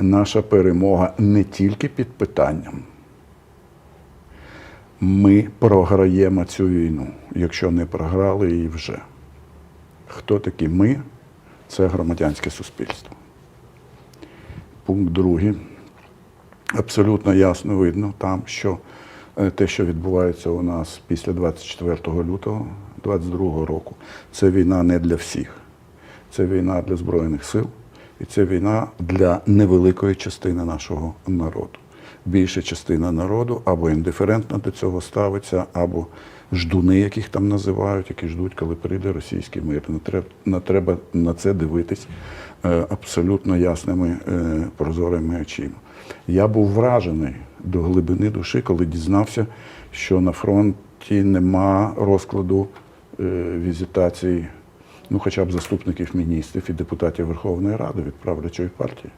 наша перемога не тільки під питанням. Ми програємо цю війну, якщо не програли її вже. Хто такі ми? Це громадянське суспільство. Пункт другий. Абсолютно ясно видно там, що е, те, що відбувається у нас після 24 лютого 2022 року, це війна не для всіх. Це війна для Збройних сил, і це війна для невеликої частини нашого народу. Більша частина народу або індиферентно до цього ставиться, або ждуни, яких там називають, які ждуть, коли прийде російський мир. Не треба, на це дивитись е, абсолютно ясними е, прозорими очима. Я був вражений до глибини душі, коли дізнався, що на фронті нема розкладу е, візитацій, ну хоча б заступників міністрів і депутатів Верховної Ради від правлячої партії.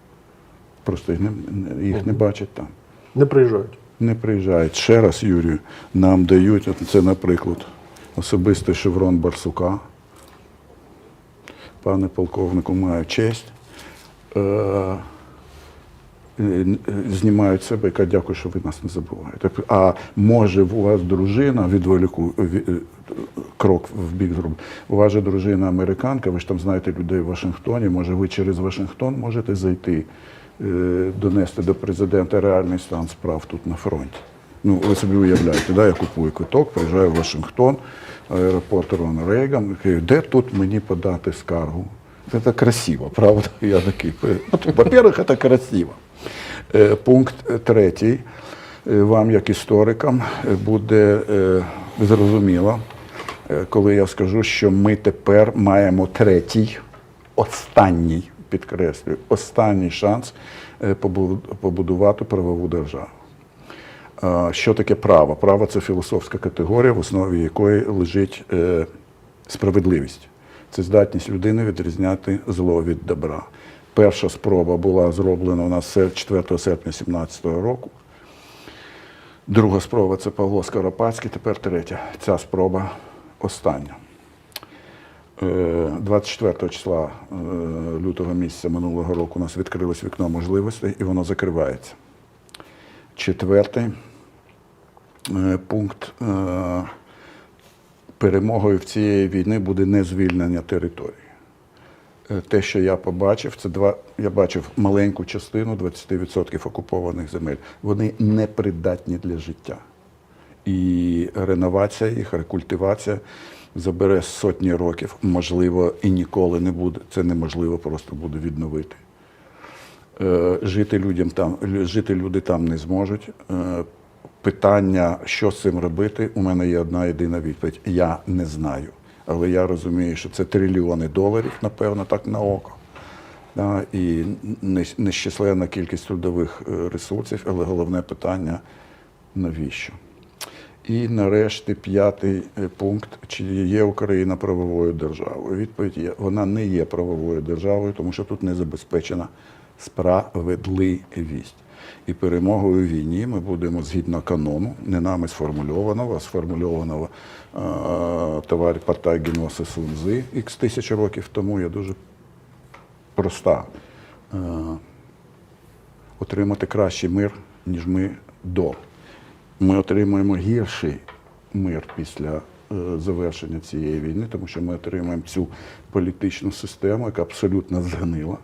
Просто їх не, їх не бачать там. Не приїжджають. Не приїжджають. Ще раз, Юрію, нам дають, от це, наприклад, особистий шеврон Барсука. Пане полковнику, маю честь. Е, знімають себе і кажуть, дякую, що ви нас не забуваєте. А може у вас дружина відволіку ві- е, крок в бік зробив. У вас же дружина американка, ви ж там знаєте людей в Вашингтоні. Може, ви через Вашингтон можете зайти, е, донести до президента реальний стан справ тут на фронті. Ну, ви собі уявляєте, да, я купую квиток, приїжджаю в Вашингтон, аеропорт Рональд Рейган, де тут мені подати скаргу? Це красиво, правда? Я такий. От, Во-первых, це красиво. Е, Пункт третій. Е, Вам, як історикам, е, буде зрозуміло, коли я скажу, що ми тепер маємо третій, останній, підкреслюю, останній шанс побудувати правову державу. Що таке право? Право це філософська категорія, в основі якої лежить справедливість. Це здатність людини відрізняти зло від добра. Перша спроба була зроблена у нас 4 серпня 2017 року. Друга спроба це Павло Скоропадський, тепер третя. Ця спроба остання. Е, 24 числа е, лютого місяця минулого року у нас відкрилось вікно можливостей і воно закривається. Четвертий е, пункт е, перемогою в цієї війни буде не звільнення території. Е, Те, що я побачив, це два. Я бачив маленьку частину 20% окупованих земель. Вони непридатні для життя. І реновація їх, рекультивація забере сотні років, можливо, і ніколи не буде. Це неможливо просто буде відновити. Е, Жити людям там, жити люди там не зможуть. Е, Питання, що з цим робити, у мене є одна єдина відповідь. Я не знаю. Але я розумію, що це трильйони доларів, напевно, так на око. Да, і нещисленна кількість трудових е, ресурсів, але головне питання навіщо? І нарешті п'ятий е, пункт: чи є Україна правовою державою? Відповідь є: вона не є правовою державою, тому що тут не забезпечена справедливість. І перемогою у війні ми будемо згідно канону, не нами сформульованого, а сформульованого товарі Патагіноса Сунзи ікс тисяч років тому. Я дуже проста. Е, отримати кращий мир, ніж ми до. Ми отримуємо гірший мир після е, завершення цієї війни, тому що ми отримуємо цю політичну систему, яка абсолютно згнила.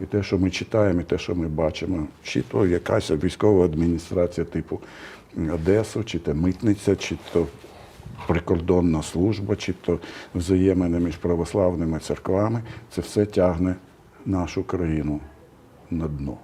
І те, що ми читаємо, і те, що ми бачимо, чи то якась військова адміністрація типу Одесу, чи то митниця, чи то прикордонна служба, чи то взаємини між православними церквами, це все тягне нашу країну на дно.